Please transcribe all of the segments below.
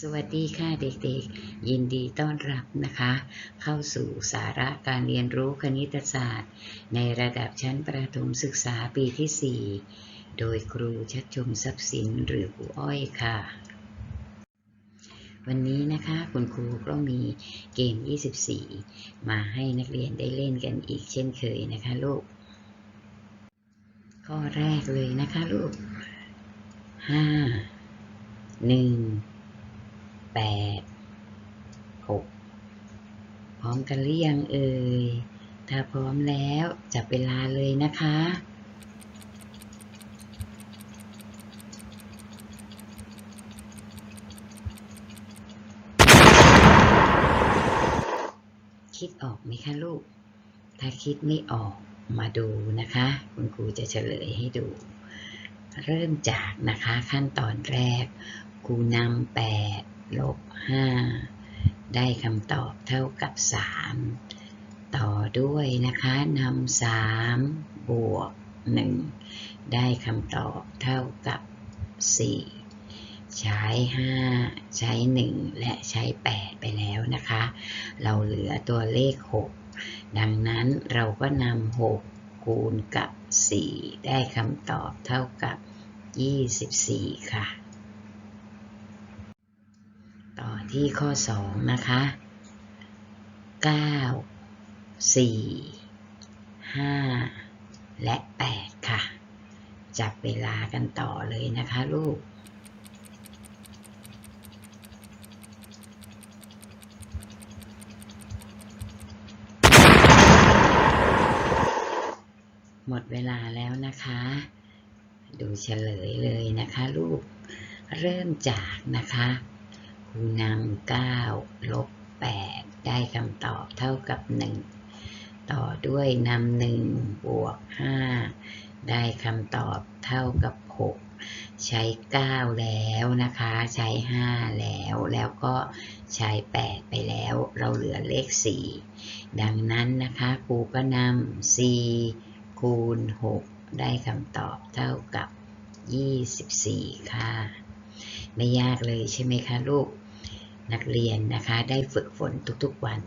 สวัสดีค่ะเด็กๆ ยินดีต้อนรับนะคะ เข้าสู่สาระการเรียนรู้คณิตศาสตร์ ในระดับชั้นประถมศึกษาปีที่ 4 โดยครูชัดชมทรัพย์สินหรือครูอ้อยค่ะ วันนี้นะคะคุณครูก็มีเกม 24 มาให้นักเรียนได้เล่นกันอีกเช่นเคยนะคะลูก ข้อแรกเลยนะคะลูกห้าหนึ่ง แปดหกพร้อมกันหรือยังเอ่ย ถ้าพร้อมแล้วจับเวลาเลยนะคะ คิดออกไหมคะลูก ถ้าคิดไม่ออกมาดูนะคะ คุณครูจะเฉลยให้ดู เริ่มจากนะคะขั้นตอนแรกครูนำแปด ลบห้าได้คำตอบเท่ากับสามต่อด้วยนะคะนำสามบวกหนึ่งได้คำตอบเท่ากับสี่ใช้ห้าใช้หนึ่งและใช้แปดไปแล้วนะคะ เราเหลือตัวเลขหกดังนั้นเราก็นำหกคูณกับสี่ได้คำตอบเท่ากับยี่สิบสี่ค่ะ ต่อ ที่ข้อ 2 นะคะ 9 4 5 และ 8 ค่ะ จับเวลากันต่อเลยนะคะลูกหมดเวลาแล้วนะคะ ดูเฉลยเลยนะคะ ลูก เริ่มจากนะคะ ครูนำ9ลบ8ได้คำตอบเท่ากับ 1 ต่อด้วยนำ1บวก 5 ได้คำตอบเท่ากับ 6 ใช้ 9 แล้วนะคะ ใช้ 5 แล้วแล้วก็ใช้ 8 ไปแล้วเราเหลือเลข 4 ดังนั้นนะคะครูก็นำ4คูณ 6 ได้คำตอบเท่ากับ 24 ค่ะ ไม่ยากเลยใช่ไหมคะลูก นักเรียนนะคะได้ฝึกฝนทุกๆวัน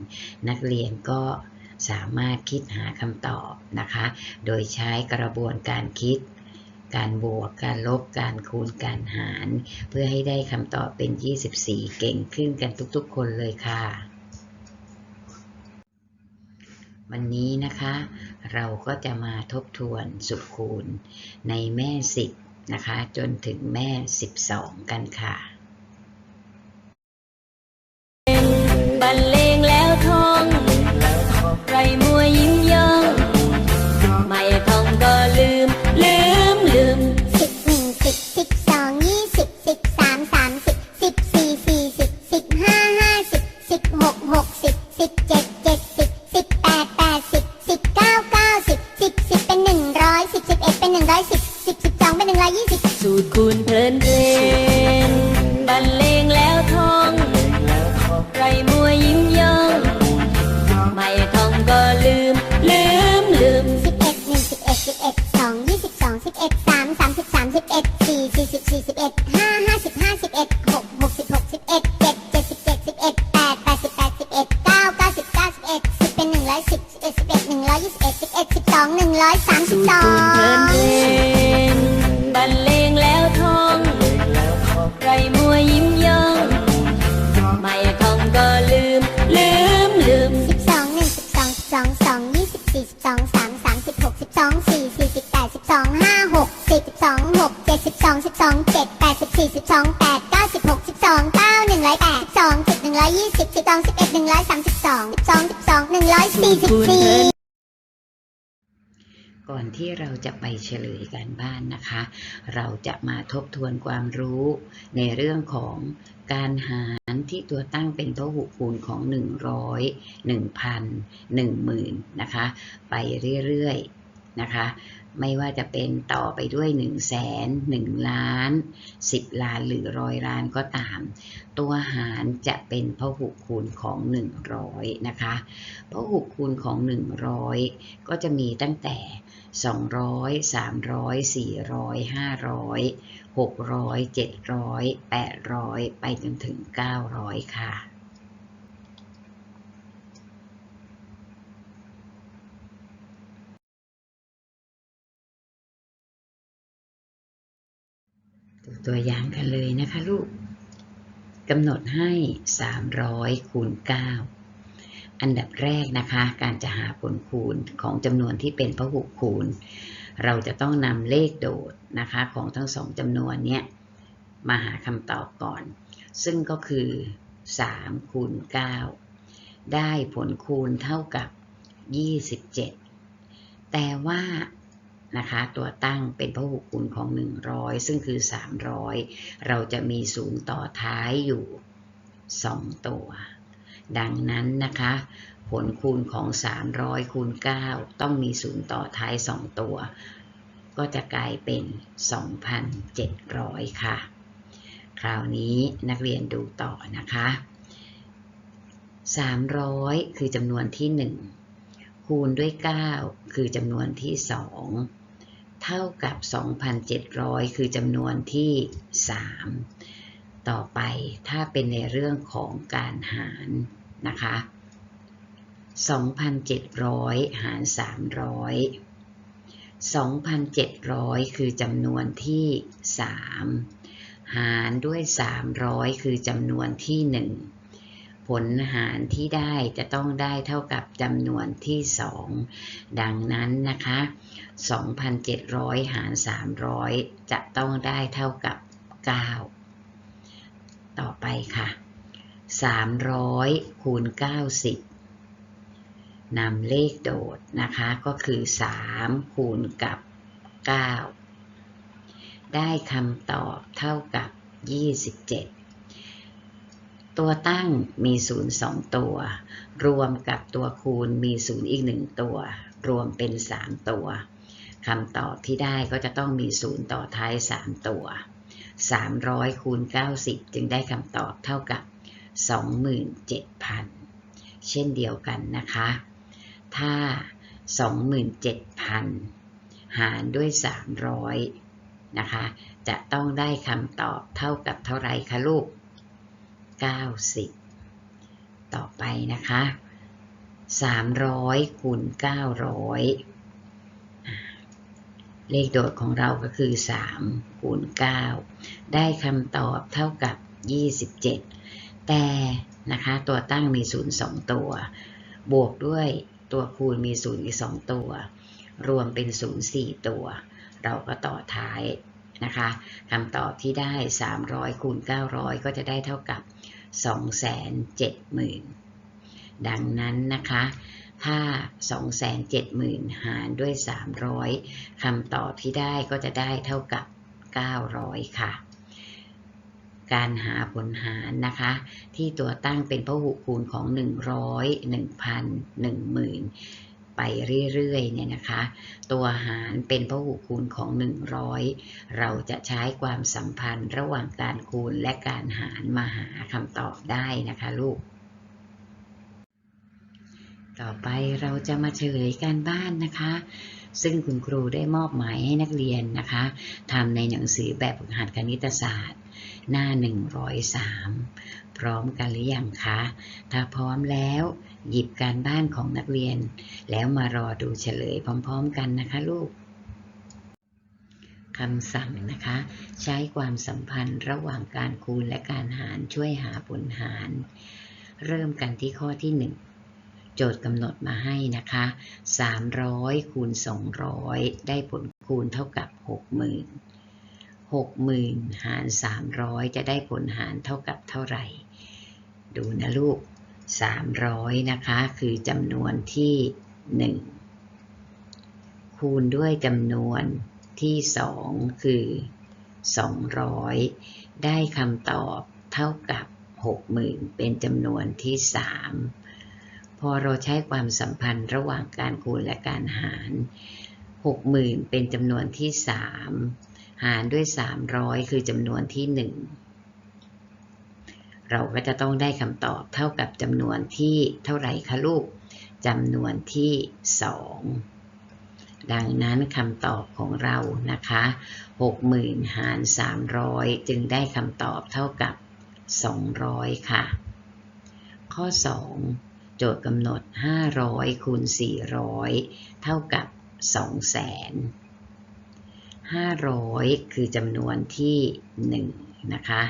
นักเรียนก็สามารถคิดหาคำตอบนะคะ โดยใช้กระบวนการคิด การบวก การลบ การคูณ การหาร เพื่อให้ได้คำตอบเป็น 24 เก่งขึ้นกันทุกๆ คนเลยค่ะ วันนี้นะคะ เราก็จะมาทบทวนสุดคูณในแม่ 10 นะคะ จนถึงแม่ 12 กันค่ะารนนะคะ เราจะมาทบทวนความรู้ในเรื่องของการหารที่ตัวตั้งเป็นพหุคูณของ 100 1,000 10,000นะคะ ไปเรื่อยๆนะคะ ไม่ว่าจะเป็นต่อไปด้วย 1 0 0 0 0แสน1ล้าน 10 ล้านหรือร้อยล้านก็ตาม ตัวหารจะเป็นพหุคูณของ 100 นะคะพหุคูณของ 100 ก็จะมีตั้งแต่ 200 300 400 500 600 700 800 ไปจนถึง 900 ค่ะดูตัวอย่างกันเลยนะคะลูกกำหนดให้ 300คูณ9 อันดับแรกนะคะ การจะหาผลคูณของจำนวนที่เป็นพหุคูณ เราจะต้องนำเลขโดดนะคะของทั้งสองจำนวนเนี้ยมาหาคำตอบก่อน ซึ่งก็คือ3คูณ9ได้ผลคูณเท่ากับ 27 แต่ว่านะคะตัวตั้งเป็นพหุคูณของ 100 ซึ่งคือ 300 เราจะมีศูนย์ต่อท้ายอยู่ 2 ตัว ดังนั้นนะคะ ผลคูณของ 300 คูณ 9 ต้องมีศูนย์ต่อท้าย 2 ตัว ก็จะกลายเป็น 2,700 ค่ะ คราวนี้นักเรียนดูต่อนะคะ 300 คือจำนวนที่ 1 คูณด้วย 9 คือจำนวนที่ 2 เท่ากับ 2,700 คือจำนวนที่ 3 ต่อไปถ้าเป็นในเรื่องของการหารนะคะ 2,700 หาร 300 2,700 คือจำนวนที่ 3 หารด้วย 300 คือจำนวนที่ 1 ผลหารที่ได้จะต้องได้เท่ากับจำนวนที่ 2 ดังนั้นนะคะ 2,700 หาร 300 จะต้องได้เท่ากับ 9 ต่อไปค่ะ 300คูณ90นำเลขโดดนะคะก็คือ 3 คูณกับ 9 ได้คำตอบเท่ากับ 27 ตัวตั้งมีศูนย์2ตัว รวมกับตัวคูณมีศูนย์อีก 1 ตัว รวมเป็น 3 ตัวคำตอบที่ได้ก็จะต้องมีศูนย์ต่อท้าย 3 ตัว 300คูณ90 จึงได้คำตอบเท่ากับ 27,000 เช่นเดียวกันนะคะ ถ้า 27,000 หารด้วย 300 นะคะ จะต้องได้คำตอบเท่ากับเท่าไรคะลูก 90 ต่อไปนะคะ 300คูณ900 เลขโดดของเราก็คือ 3 คูณ 9 ได้คำตอบเท่ากับ 27 แต่นะคะตัวตั้งมีศูนย์2ตัว บวกด้วยตัวคูณมีศูนย์อีก 2 ตัว รวมเป็นศูนย์4ตัว เราก็ต่อท้ายนะคะคำตอบที่ได้ 300 คูณ 900 ก็จะได้เท่ากับ 270,000 ดังนั้นนะคะ ถ้า270,000 หารด้วย 300 คำตอบที่ได้ก็จะได้เท่ากับ 900 ค่ะ การหาผลหารนะคะ ที่ตัวตั้งเป็นพหุคูณของ 100 1,000 10,000 ไปเรื่อยๆ เนี่ยนะคะ ตัวหารเป็นพหุคูณของ 100 เราจะใช้ความสัมพันธ์ระหว่างการคูณและการหารมาหาคำตอบได้นะคะลูก ต่อไปเราจะมาเฉลยการบ้านนะคะ ซึ่งคุณครูได้มอบหมายให้นักเรียนนะคะทำในหนังสือแบบฝึกหัดคณิตศาสตร์ หน้า 103 พร้อมกันหรือยังคะ ถ้าพร้อมแล้วหยิบการบ้านของนักเรียน แล้วมารอดูเฉลยพร้อมๆกันนะคะลูกคำสั่งนะคะ ใช้ความสัมพันธ์ระหว่างการคูณและการหารช่วยหาผลหาร เริ่มกันที่ข้อที่ 1 โจทย์กำหนดมาให้นะคะ 300 คูณ 200 ได้ผลคูณเท่ากับ 60,000 60,000 หาร 300 จะได้ผลหารเท่ากับเท่าไหร่ ดูนะลูก 300 นะคะ คือจำนวนที่ 1 คูณด้วยจำนวนที่ 2 คือ 200 ได้คำตอบเท่ากับ 60,000 เป็นจำนวนที่ 3 อเราใช้ความสัมพันธ์ระหว่างการคูณและการหารหกหมื่นเป็นจำนวนที่สามหารด้วยสามร้อยคือจำนวนที่หนึ่งเราก็จะต้องได้คำตอบเท่ากับจำนวนที่เท่าไหร่คะลูกจำนวนที่สองดังนั้นคำตอบของเรานะคะ 60,000 หาร 300 จึงได้คำตอบเท่ากับ 200 ค่ะ ข้อ 2 โจทย์กำหนด 500 คูณ 400 เท่ากับ 200,000 500 คือจำนวนที่ 1 นะคะ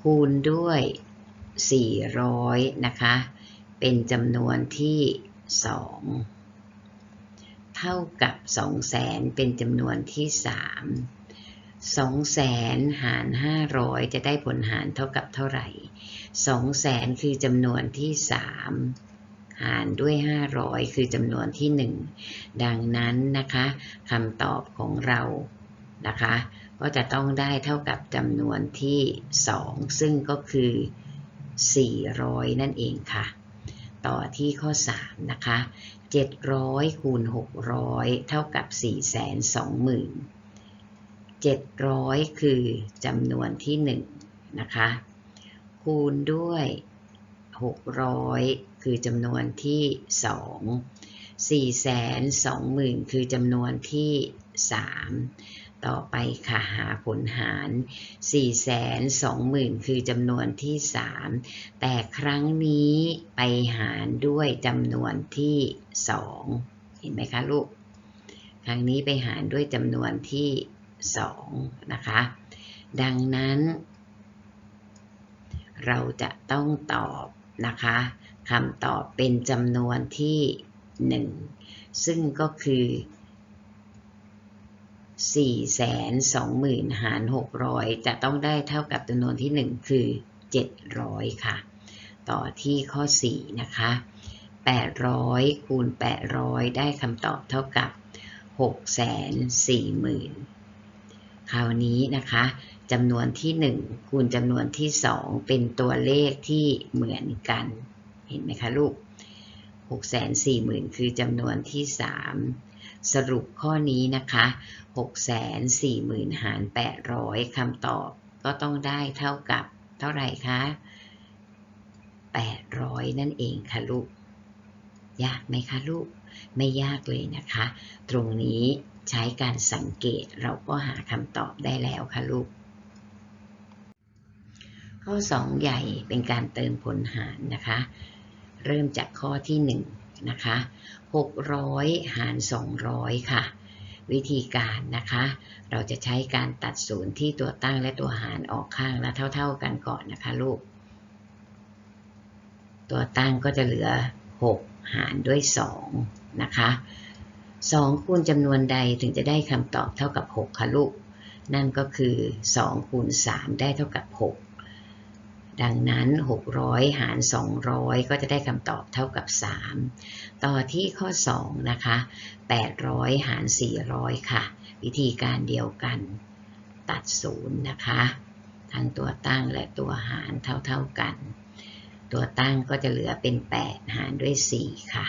คูณด้วย 400 นะคะ เป็นจำนวนที่ 2 เท่ากับ 200,000 เป็นจำนวนที่ 3 200,000หาร500จะได้ผลหารเท่ากับเท่าไหร่200,000คือจำนวนที่3หารด้วย 500 คือจำนวนที่ 1 ดังนั้นนะคะคำตอบของเรานะคะ ก็จะต้องได้เท่ากับจำนวนที่ 2 ซึ่งก็คือ 400 นั่นเองค่ะ ต่อที่ข้อ 3 นะคะ 700 คูณ 600 เท่ากับ 420,000 700 คือจำนวนที่1นะคะ คูณด้วย 600 คือจำนวนที่ 2 420,000 คือจำนวนที่ 3 ต่อไปค่ะหาผลหาร 420,000 คือจำนวนที่ 3 แต่ครั้งนี้ไปหารด้วยจำนวนที่ 2 เห็นไหมคะลูก ครั้งนี้ไปหารด้วยจำนวนที่ 2 นะคะ ดังนั้นเราจะต้องตอบนะคะคำตอบเป็นจำนวนที่ 1 ซึ่งก็คือ 420,000 หาร 600 จะต้องได้เท่ากับจำนวนที่ 1 คือ 700 ค่ะ ต่อที่ข้อ 4 นะคะ 800 คูณ 800 ได้คำตอบเท่ากับ 640,000 คราวนี้นะคะจำนวนที่ 1 คูณจำนวนที่ 2 เป็นตัวเลขที่เหมือนกัน เห็นไหมคะลูก 640,000 คือจำนวนที่ 3 สรุปข้อนี้นะคะ640,000 หาร 800คำตอบก็ต้องได้เท่ากับเท่าไหร่คะ 800 นั่นเองค่ะลูก ยากไหมคะลูก ไม่ยากเลยนะคะ ตรงนี้ ใช้การสังเกตเราก็หาคำตอบได้แล้วค่ะลูก ข้อ 2 ใหญ่เป็นการเติมผลหารนะคะ เริ่มจากข้อที่ 1 นะคะ 600 หาร 200 ค่ะ วิธีการนะคะ เราจะใช้การตัดศูนย์ที่ตัวตั้งและตัวหารออกข้างและเท่า ๆ กันก่อนนะคะลูก ตัวตั้งก็จะเหลือ 6 หารด้วย 2 นะคะ 2 คูณจำนวนใดถึงจะได้คำตอบเท่ากับ 6 ค่ะลูก นั่นก็คือ 2 คูณ 3 ได้เท่ากับ 6 ดังนั้น 600 หาร 200 ก็จะได้คำตอบเท่ากับ 3 ต่อที่ข้อ 2 นะคะ 800 หาร 400 ค่ะ วิธีการเดียวกัน ตัดศูนย์นะคะ ทั้งตัวตั้งและตัวหารเท่าๆกัน ตัวตั้งก็จะเหลือเป็น 8 หารด้วย 4 ค่ะ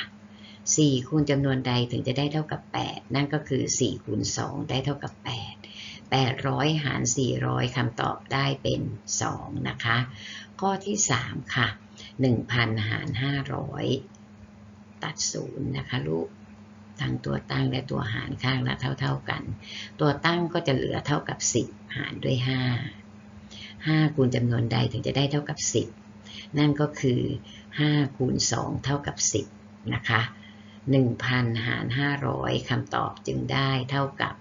4 คูณจำนวนใดถึงจะได้เท่ากับ 8 นั่นก็คือ 4 คูณ 2 ได้เท่ากับ 8 800 หาร 400 คำตอบได้เป็น 2 นะคะ ข้อที่ 3 ค่ะ 1,000 หาร 500 ตัดศูนย์นะคะลูกทั้งตัวตั้งและตัวหารข้างละเท่าๆกัน ตัวตั้งก็จะเหลือเท่ากับ 10 หารด้วย 5 5 คูณจำนวนใดถึงจะได้เท่ากับ 10 นั่นก็คือ 5 คูณ 2 เท่ากับ 10 นะคะ 1,000 หาร 500 คำตอบจึงได้เท่ากับ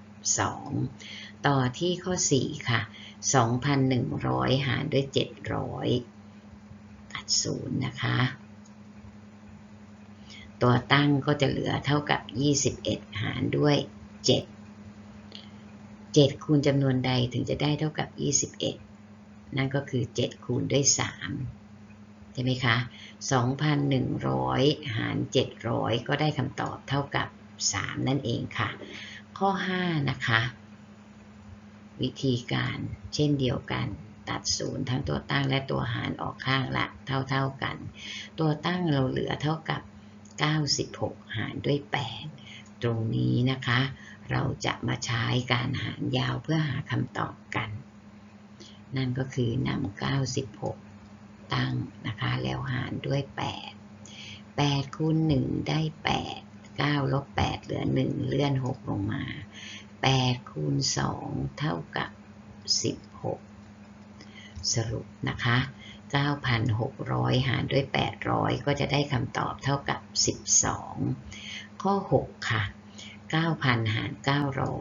2 ต่อที่ข้อ 4 ค่ะ 2,100 หารด้วย 700 ตัดศูนย์นะคะ ตัวตั้งก็จะเหลือเท่ากับ 21 หารด้วย 7 7 คูณจำนวนใดถึงจะได้เท่ากับ 21 นั่นก็คือ 7 คูณด้วย 3 ช่ไหมคะ2,100 หาร 700 ก็ได้คำตอบเท่ากับ 3 นั่นเองค่ะ ข้อ 5 นะคะ วิธีการเช่นเดียวกัน ตัดศูนย์ทั้งตัวตั้งและตัวหารออกข้างละเท่าๆกัน ตัวตั้งเราเหลือเท่ากับ 96 หารด้วย 8 ตรงนี้นะคะ เราจะมาใช้การหารยาวเพื่อหาคำตอบกัน นั่นก็คือนำ96 ตั้งนะคะแล้วหารด้วย 8 8คูณ1ได้ 8 9ลบ8เหลือ 1 เลื่อน 6 ลงมา 8คูณ2เท่ากับ 16 สรุปนะคะ 9,600 หารด้วย 800 ก็จะได้คำตอบเท่ากับ 12 ข้อ 6 ค่ะ 9,000 หาร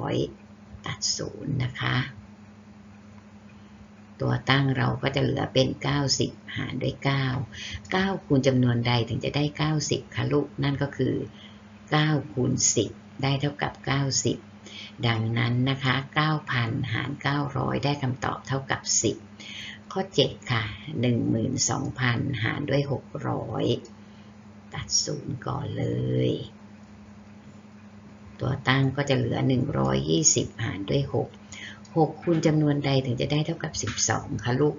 900 ตัด 0 นะคะ ตัวตั้งเราก็จะเหลือเป็น 90 หารด้วย 9 9 คูณจำนวนใดถึงจะได้ 90คะลูก นั่นก็คือ 9 คูณ 10 ได้เท่ากับ 90 ดังนั้นนะคะ 9,000 หาร 900 ได้คำตอบเท่ากับ 10 ข้อ 7 ค่ะ 12,000 หารด้วย 600 ตัด0ก่อนเลย ตัวตั้งก็จะเหลือ 120 หารด้วย 6 6คูณจำนวนใดถึงจะได้เท่ากับ 12คะลูก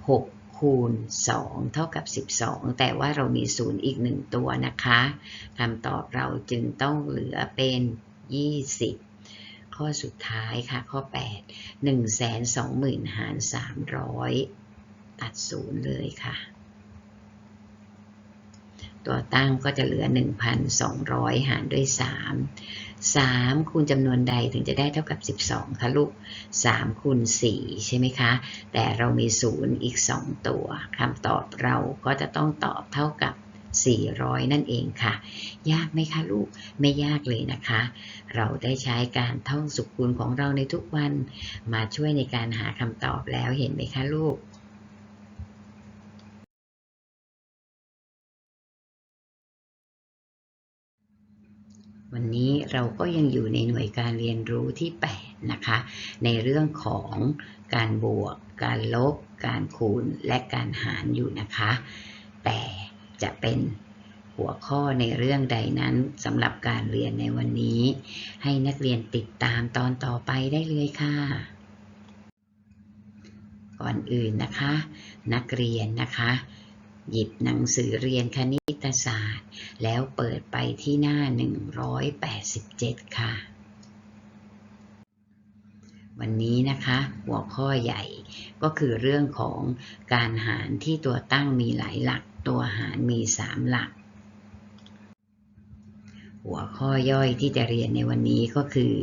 6คูณ 2 เท่ากับ 12 แต่ว่าเรามี 0 อีก 1 ตัวนะคะคำตอบเราจึงต้องเหลือเป็น 20 ข้อสุดท้ายค่ะ ข้อ 8 120,000 หาร 300 ตัด 0 เลยค่ะ ตัวตั้งก็จะเหลือ 1,200 หารด้วย 3 3 คูณจำนวนใดถึงจะได้เท่ากับ 12คะลูก 3 คูณ 4 ใช่ไหมคะ แต่เรามี 0 อีก 2 ตัวคำตอบเราก็จะต้องตอบเท่ากับ 400 นั่นเองค่ะ ยากไหมคะลูก ไม่ยากเลยนะคะ เราได้ใช้การท่องสุขคูณของเราในทุกวัน มาช่วยในการหาคำตอบแล้วเห็นไหมคะลูก วันนี้เราก็ยังอยู่ในหน่วยการเรียนรู้ที่ 8 นะคะ ในเรื่องของการบวก การลบ การคูณ และการหารอยู่นะคะ แต่จะเป็นหัวข้อในเรื่องใดนั้นสำหรับการเรียนในวันนี้ ให้นักเรียนติดตามตอนต่อไปได้เลยค่ะ ก่อนอื่นนะคะ นักเรียนนะคะ หยิบหนังสือเรียนคณิตศาสตร์ แล้วเปิดไปที่หน้า 187 ค่ะ วันนี้นะคะ หัวข้อใหญ่ก็คือเรื่องของการหารที่ตัวตั้งมีหลายหลัก ตัวหารมี 3 หลัก หัวข้อย่อยที่จะเรียนในวันนี้ก็คือ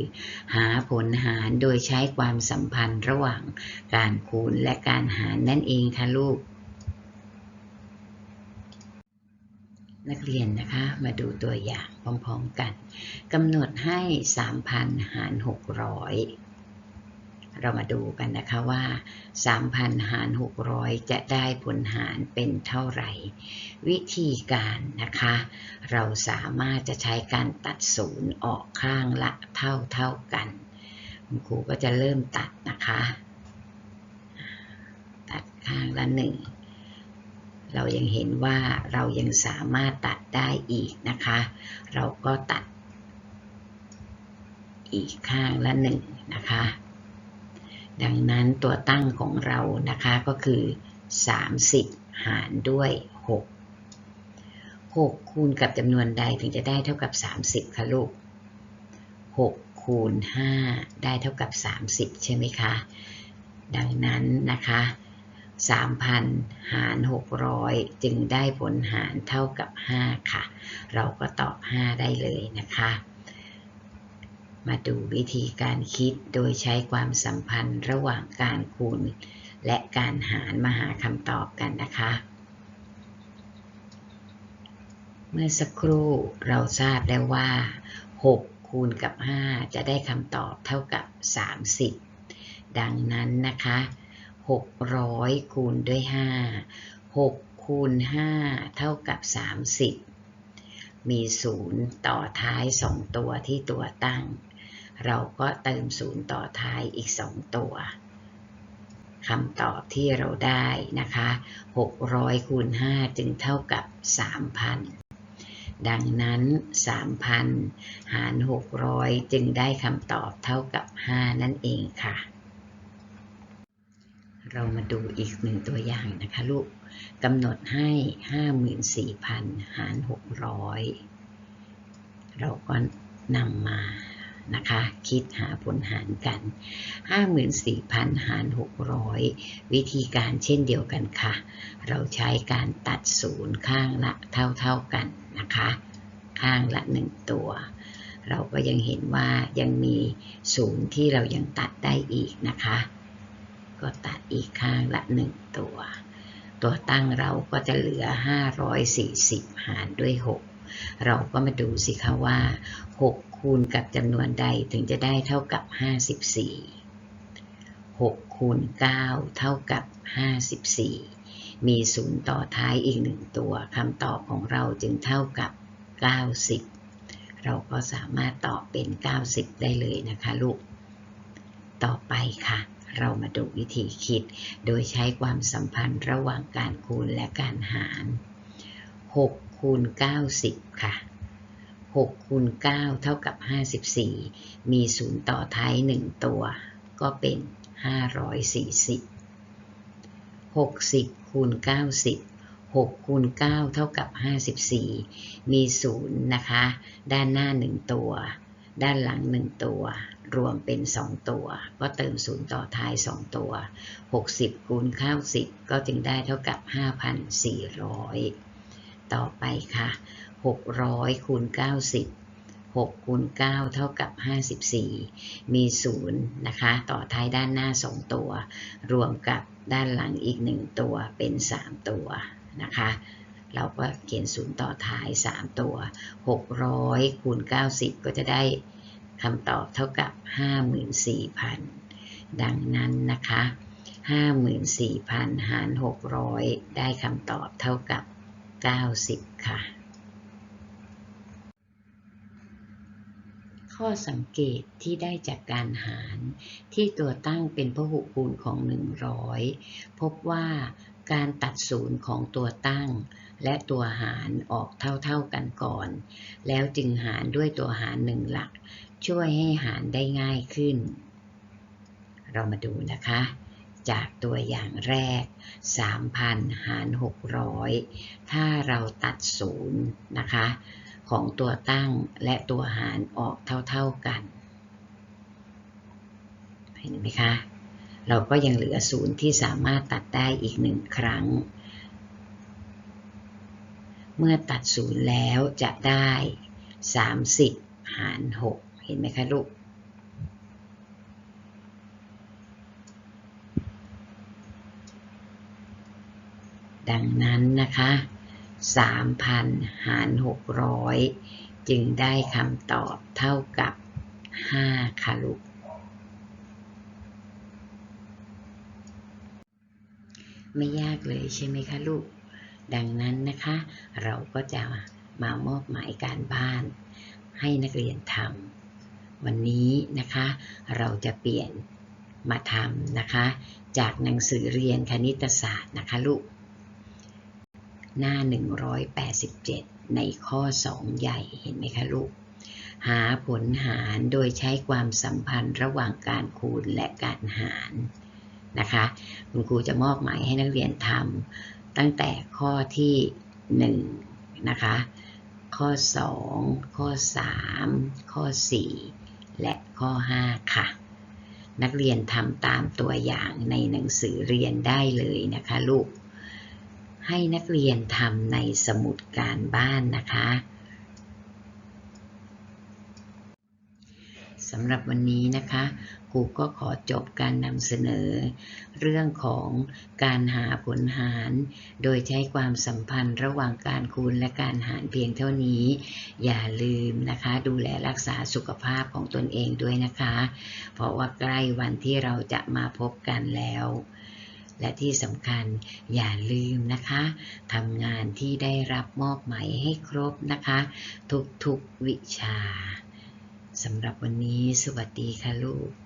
หาผลหารโดยใช้ความสัมพันธ์ระหว่างการคูณและการหารนั่นเองค่ะลูก นักเรียนนะคะ มาดูตัวอย่างพร้อมๆกันกำหนดให้ 3,000 หาร 600 เรามาดูกันนะคะว่า 3,000 หาร 600 จะได้ผลหารเป็นเท่าไหร่ วิธีการนะคะ เราสามารถจะใช้การตัดศูนย์ออกข้างละเท่าเท่ากันคุณครูก็จะเริ่มตัดนะคะ ตัดข้างละหนึ่ง เรายังเห็นว่าเรายังสามารถตัดได้อีกนะคะ เราก็ตัด อีกข้างละหนึ่งนะคะ ดังนั้นตัวตั้งของเรานะคะก็คือ 30 หารด้วย 6 6 คูณกับจำนวนใดถึงจะได้เท่ากับ 30คะลูก 6 คูณ 5 ได้เท่ากับ 30 ใช่ไหมคะ ดังนั้นนะคะ 3,000 หาร 600 จึงได้ผลหารเท่ากับ 5 ค่ะ เราก็ตอบ 5 ได้เลยนะคะ มาดูวิธีการคิดโดยใช้ความสัมพันธ์ระหว่างการคูณ และการหารมาหาคำตอบกันนะคะ เมื่อสักครู่เราทราบแล้วว่า 6 คูณกับ 5 จะได้คำตอบเท่ากับ 30 ดังนั้นนะคะ 600คูณด้วย5 6คูณ5เท่ากับ30มี0ต่อท้าย2ตัวที่ตัวตั้ง เราก็เติม0ต่อท้ายอีก2ตัวคำตอบที่เราได้นะคะ600คูณ5จึงเท่ากับ 3,000 ดังนั้น 3,000 หาร 600 จึงได้คำตอบเท่ากับ 5 นั่นเองค่ะ เรามาดูอีกหนึ่งตัวอย่างนะคะลูกกำหนดให้ 54,000 หาร 600 เราก็นำมานะคะ คิดหาผลหารกัน 54,000 หาร 600 วิธีการเช่นเดียวกันค่ะ เราใช้การตัดศูนย์ข้างละเท่าๆกันนะคะ ข้างละ 1 ตัว เราก็ยังเห็นว่ายังมีศูนย์ที่เรายังตัดได้อีกนะคะ ก็ตัดอีกข้างละ 1 ตัว ตัวตั้งเราก็จะเหลือ 540 หารด้วย 6 เราก็มาดูสิคะว่า 6 คูณกับจำนวนใดถึงจะได้เท่ากับ 54 6 คูณ 9 เท่ากับ 54 มีศูนย์ต่อท้ายอีกหนึ่งตัวคำตอบของเราจึงเท่ากับ 90 เราก็สามารถตอบเป็น 90 ได้เลยนะคะลูกต่อไปค่ะ เรามาดูวิธีคิด โดยใช้ความสัมพันธ์ระหว่างการคูณและการหาร6คูณ90 ค่ะ6คูณ9เท่ากับ 54 มีศูนย์ต่อท้าย 1 ตัว ก็เป็น 540 60คูณ90 6คูณ9เท่ากับ 54 มีศูนย์นะคะ ด้านหน้า 1 ตัว ด้านหลัง 1 ตัว รวมเป็น 2 ตัว ก็เติมศูนย์ต่อท้าย 2 ตัว 60 คูณ90ก็จึงได้เท่ากับ 5,400 ต่อไปค่ะ 600 คูณ 90 6คูณ9เท่ากับ 54 มีศูนย์นะคะ ต่อท้ายด้านหน้า 2 ตัว รวมกับด้านหลังอีก 1 ตัวเป็น 3 ตัวนะคะ เราก็เขียนศูนย์ต่อท้าย 3 ตัว 600 คูณ 90 ก็จะได้ คำตอบเท่ากับ 54,000 ดังนั้นนะคะ 54,000 หาร 600 ได้คำตอบเท่ากับ 90 ค่ะ ข้อสังเกตที่ได้จากการหารที่ตัวตั้งเป็นพหุคูณของ 100 พบว่าการตัดศูนย์ของตัวตั้งและตัวหารออกเท่าๆกันก่อน แล้วจึงหารด้วยตัวหารหนึ่งหลัก ช่วยให้หารได้ง่ายขึ้น เรามาดูนะคะ จากตัวอย่างแรก 3,000 หาร 600 ถ้าเราตัดศูนย์นะคะ ของตัวตั้งและตัวหารออกเท่าๆกัน เห็นไหมคะเราก็ยังเหลือศูนย์ที่สามารถตัดได้อีกหนึ่งครั้ง เมื่อตัดศูนย์แล้วจะได้ 30 หาร 6 เห็นไหมคะลูก ดังนั้นนะคะ3,000 หาร 600 จึงได้คำตอบเท่ากับ 5 ค่ะลูก ไม่ยากเลยใช่ไหมคะลูก ดังนั้นนะคะ เราก็จะมามอบหมายการบ้านให้นักเรียนทำ วันนี้นะคะ เราจะเปลี่ยนมาทำนะคะ จากหนังสือเรียนคณิตศาสตร์นะคะลูก หน้า 187 ในข้อ 2 ใหญ่เห็นไหมคะลูก หาผลหารโดยใช้ความสัมพันธ์ระหว่างการคูณและการหารนะคะ คุณครูจะมอบหมายให้นักเรียนทำตั้งแต่ข้อที่ 1 นะคะข้อ 2 ข้อ 3 ข้อ 4 และข้อ 5 ค่ะ นักเรียนทำตามตัวอย่างในหนังสือเรียนได้เลยนะคะลูก ให้นักเรียนทำในสมุดการบ้านนะคะสำหรับวันนี้นะคะ รูก็ขอจบการนำเสนอ เรื่องของการหาผลหาร โดยใช้ความสัมพันธ์ระหว่างการคูณและการหารเพียงเท่านี้ อย่าลืมนะคะ ดูแลรักษาสุขภาพของตนเองด้วยนะคะ เพราะว่าใกล้วันที่เราจะมาพบกันแล้วและที่สำคัญอย่าลืมนะคะทำงานที่ได้รับมอบหมายให้ครบนะคะ ทุกๆวิชาสำหรับวันนี้สวัสดีค่ะลูก